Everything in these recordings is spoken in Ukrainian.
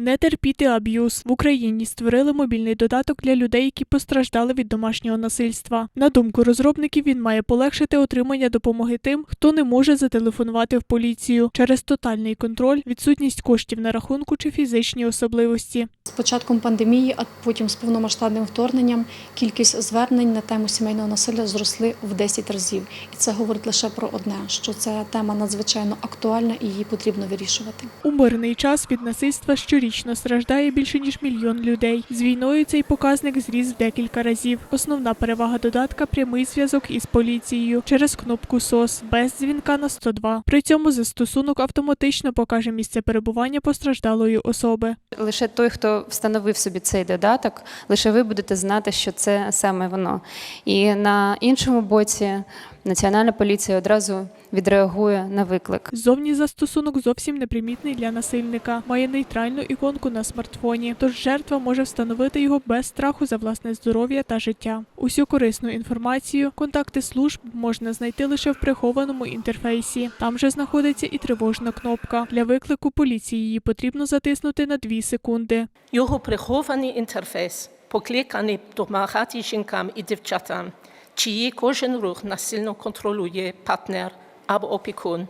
Не терпіти аб'юз в Україні створили мобільний додаток для людей, які постраждали від домашнього насильства. На думку розробників, він має полегшити отримання допомоги тим, хто не може зателефонувати в поліцію через тотальний контроль, відсутність коштів на рахунку чи фізичні особливості. Початком пандемії, а потім з повномасштабним вторгненням, кількість звернень на тему сімейного насилля зросли в 10 разів. І це говорить лише про одне: що ця тема надзвичайно актуальна і її потрібно вирішувати. У мирний час від насильства щорічно страждає більше ніж мільйон людей. З війною цей показник зріс в декілька разів. Основна перевага додатка прямий зв'язок із поліцією через кнопку СОС без дзвінка на 102. При цьому застосунок автоматично покаже місце перебування постраждалої особи. Лише той, хто встановив собі цей додаток, лише ви будете знати, що це саме воно. І на іншому боці Національна поліція одразу відреагує на виклик. Зовні застосунок зовсім непримітний для насильника. Має нейтральну іконку на смартфоні, тож жертва може встановити його без страху за власне здоров'я та життя. Усю корисну інформацію, контакти служб можна знайти лише в прихованому інтерфейсі. Там же знаходиться і тривожна кнопка. Для виклику поліції її потрібно затиснути на 2 секунди. Його прихований інтерфейс покликаний допомагати жінкам і дівчатам, чиї кожен рух насильно контролює партнер або опікун,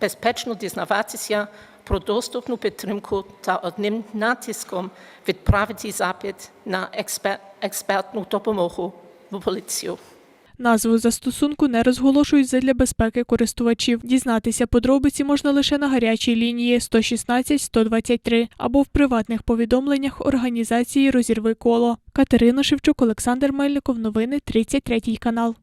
безпечно дізнаватися про доступну підтримку та одним натиском відправити запит на експер- експертну допомогу в поліцію. Назву застосунку не розголошують задля безпеки користувачів. Дізнатися подробиці можна лише на гарячій лінії 116 123 або в приватних повідомленнях організації Розірви коло. Катерина Шевчук, Олександр Мельников. Новини 33 канал.